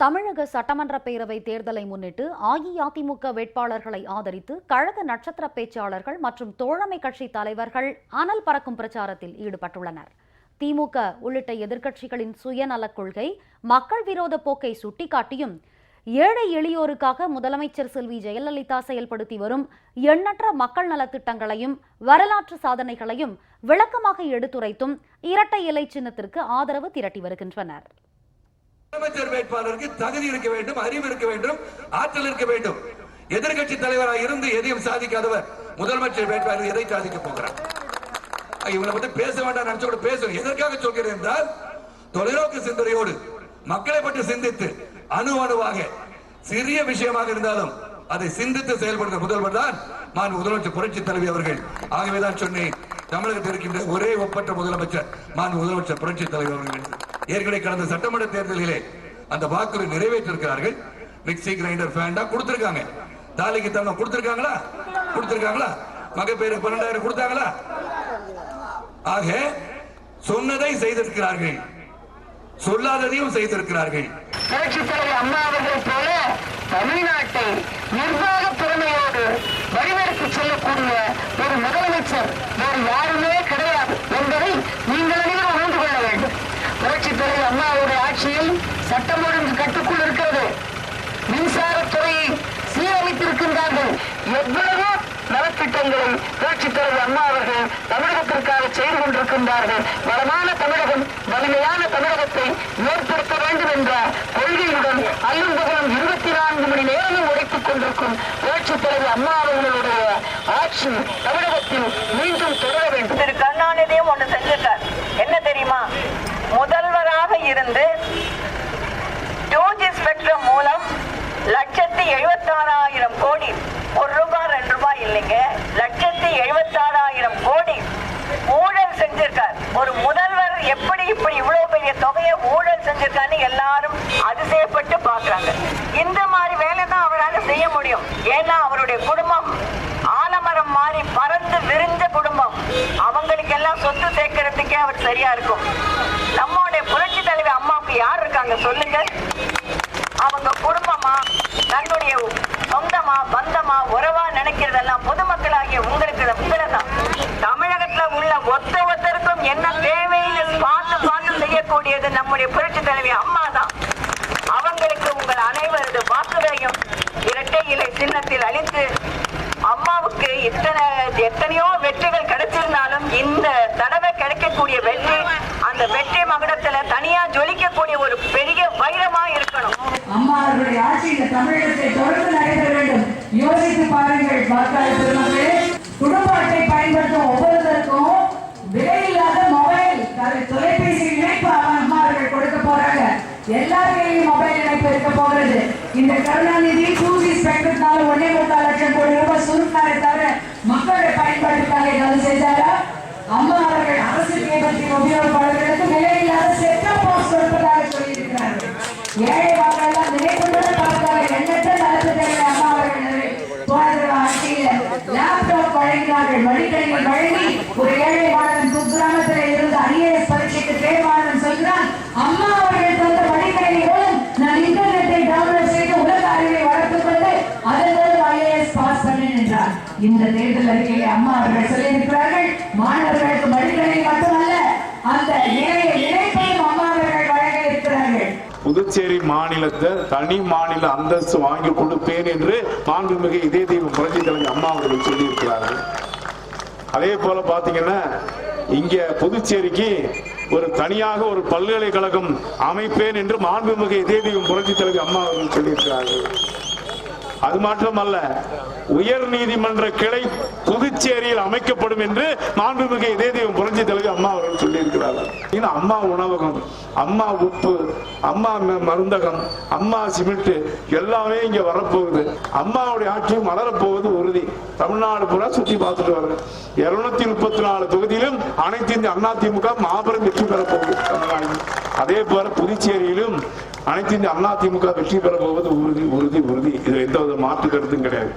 தமிழக சட்டமன்ற பேரவை தேர்தலை முன்னிட்டு அஇஅதிமுக வேட்பாளர்களை ஆதரித்து கழக நட்சத்திர பேச்சாளர்கள் மற்றும் தோழமை கட்சி தலைவர்கள் அனல் பறக்கும் பிரச்சாரத்தில் ஈடுபட்டுள்ளனர். திமுக உள்ளிட்ட எதிர்க்கட்சிகளின் சுயநலக் கொள்கை மக்கள் விரோத போக்கை சுட்டிக்காட்டியும் ஏழை எளியோருக்காக முதலமைச்சர் செல்வி ஜெயலலிதா செயல்படுத்தி வரும் எண்ணற்ற மக்கள் நலத்திட்டங்களையும் வரலாற்று சாதனைகளையும் விளக்கமாக எடுத்துரைத்தும் இரட்டை இலை சின்னத்திற்கு ஆதரவு திரட்டி வருகின்றனர். முதலமைச்சர் வேட்பாளருக்கு தகுதி இருக்க வேண்டும் அறிவு இருக்க வேண்டும் ஆற்றல் இருக்க வேண்டும். எதிர்கட்சி தலைவராக இருந்து எதையும் சாதிக்காதவர் முதலமைச்சர் வேட்பாளர் எதை சாதிக்க போகிறார்? இவங்களை பத்தி பேச வேண்டாம் நினைச்சு கூட பேசும் எதற்காக சொல்கிறேன் என்றால் தொலைநோக்கு சிந்தனையோடு மக்களை பற்றி சிந்தித்து அணு அணுவாக சிறிய விஷயமாக இருந்தாலும் அதை சிந்தித்து செயல்படுத்த முதல்வர் தான் நான் முதலமைச்சர் புரட்சி தலைவி அவர்கள். ஆகவேதான் சொன்னேன் தமிழகத்தில் இருக்கின்ற ஒரே ஒப்பற்ற முதலமைச்சர் நான் முதலமைச்சர் புரட்சி தலைவர் அவர்கள். ஏற்கனவே கடந்த சட்டமன்ற தேர்தல்களே அந்த வாக்குறுதி நிறைவேற்றிருக்கிறார்கள். மிக்சி கிரைண்டர் ஃபேண்டா தான் கொடுத்திருக்காங்க. தாலிக்கு தவணை கொடுத்திருக்காங்களா? கொடுத்திருக்காங்களா? மகப்பேறு பன்னெண்டாயிரம் கொடுத்தாங்களா? ஆக சொன்னதை செய்திருக்கிறார்கள். சொல்லாததையும் செய்திருக்கிறார்கள். புரட்சி தலைவர் அம்மா அவர்கள் போல தமிழ்நாட்டை நிர்வாக திறமையோடு வழிநடத்தி செல்லக்கூடிய ஒரு முதலமைச்சர் வேறு யாருமே நலத்திட்டங்களை புரட்சி தலைவர் அம்மா அவர்கள் தமிழகத்திற்காக செய்து கொண்டிருக்கின்றார்கள். வளமான தமிழகம் வலிமையான தமிழகத்தை ஏற்படுத்த வேண்டும் என்ற கொள்கையுடன் அல்லும் பகலும் இருபத்தி நான்கு மணி நேரமும் உழைத்துக் கொண்டிருக்கும் புரட்சி தலைவர் அம்மா அவர்களுடைய ஆட்சி தமிழகத்தில் மீண்டும் தொடர வேண்டும். திரு கருணாநிதியும் ஒன்று செஞ்சிருக்கார். என்ன தெரியுமா? முதல்வராக இருந்து டூ ஜி ஸ்பெக்ட்ரம் மூலம் லட்சத்தி எழுபத்தாறாயிரம் கோடி ஒரு ரூபாய் ரெண்டு ரூபாய் இல்லைங்க. லட்சத்தி எழுபத்தாறாயிரம் கோடி ஊழல் செஞ்சிருக்கார். ஒரு முதல்வர் எப்படி இப்படி இவ்வளவு பெரிய தொகையை ஊழல் செஞ்சிருக்கான்னு எல்லாரும் அதிசயப்பட்டு பாக்குறாங்க இந்த மாதிரி வேலை தான் அவரால் செய்ய முடியும். ஏன்னா அவருடைய குடும்பம் ஆலமரம் மாறி பறந்து விரிஞ்ச குடும்பம். அவங்களுக்கெல்லாம் சொத்து சேர்க்கறதுக்கே அவர் சரியா இருக்கும். நம்மளுடைய புரட்சி தலைவர் அம்மாவுக்கு யார் இருக்காங்க சொல்லுங்க. எத்தனையோ வெற்றிகள் கிடைச்சிருந்தாலும் இந்த தடவை கிடைக்கக்கூடிய வெற்றி அந்த வெற்றி மகுடத்துல தனியா ஜொலிக்கக்கூடிய ஒரு பெரிய வைரமா இருக்கணும். அம்மா அவருடைய ஆட்சி இந்த தமிழகத்தை தொடர்ந்து நடைபெற வேண்டும். யோசித்து பாருங்கள் வாக்காளர் பெருமக்களே. குடும்ப அட்டை பயன்படுத்தும் ஒவ்வொருத்தருக்கும் விலையில்லாத மொபைல் தொலைபேசி இணைப்பு அம்மா அவர்கள் கொடுக்க போறாங்க. எல்லாருக்கையும் மொபைல் இணைப்பு இருக்க போகிறது. இந்த கருணாநிதி டூ ஜி ஸ்பெக்ட்ரத்தால ஒன்னே முக்கால் லட்சம் கோடி ரூபாய் சுருக்காரை தவிர மக்களுடைய ஏதாவது செய்தாரா அம்மா அவர்கள் அரசு கேபத்தின் உபயோகப்பாளர்களுக்கு விலையில்லாத செட்ட பாக்ஸ் கொடுப்பதாக சொல்லியிருக்கிறார்கள்? ஏழை மக்கள் நினைப்புடன் பார்த்தால் எண்ணற்ற நலத்திட்டங்களை அம்மா அவர்கள் நிறைவே- போன லேப்டாப் வழங்கினார்கள். மடிக்கணினி வழங்கி ஒரு ஏழை மாணவன் குக்கிராமத்தில் இருந்து ஐஏஎஸ் பரீட்சைக்கு தேர்வாளன் சொல்கிறான் அம்மா அவர்கள் தந்த மடிக்கணினி மூலம் நான் இன்டர்நெட்டை டவுன்லோட் செய்து உலக அறிவை வளர்த்துக் கொண்டு அதன் இந்த தேர்தல் அறிக்கையை அம்மா அவர்கள் சொல்லியிருக்கிறார்கள். மாணவர்களுக்கு மடிக்கணினி மட்டுமல்ல அந்த இணைய இணைப்பையும் அம்மா அவர்கள் வழங்க இருக்கிறார்கள். புதுச்சேரி மாநிலத்தை தனி மாநில அந்தஸ்து வாங்கி கொடுப்பேன் என்று மாண்புமிகு இதே தெய்வம் புரட்சி தலைவர் அம்மா அவர்கள் சொல்லியிருக்கிறார்கள். அதே போல பாத்தீங்கன்னா இங்க புதுச்சேரிக்கு ஒரு தனியாக ஒரு பல்கலைக்கழகம் அமைப்பேன் என்று மாண்புமிகு இதே தெய்வம் புரட்சி தலைவர் அம்மா அவர்கள் சொல்லியிருக்கிறார்கள். அது மட்டுமல்ல உயர் நீதிமன்ற கிளை புதுச்சேரியில் அமைக்கப்படும் என்று மாண்புமிகு இதே தெய்வம் புரட்சி தலைவி அம்மா அவர்கள் சொல்லியிருக்கிறார்கள். இது அம்மா உணவகம் அம்மா உப்பு அம்மா ம- மருந்தகம் அம்மா சிமெண்ட் எல்லாமே இங்க வரப்போகுது. அம்மாவுடைய ஆட்சியும் வளரப்போவது உறுதி. தமிழ்நாடு பூரா சுத்தி பார்த்துட்டு வருங்க இருநூத்தி முப்பத்தி நாலு தொகுதியிலும் அனைத்து இந்திய அண்ணா திமுக மாபெரும் வெற்றி பெறப்போகுது அதே போல புதுச்சேரியிலும் அனைத்து இந்திய அண்ணா திமுக வெற்றி பெற போவது உறுதி உறுதி உறுதி. இது எந்த வித மாற்று கருத்தும் கிடையாது.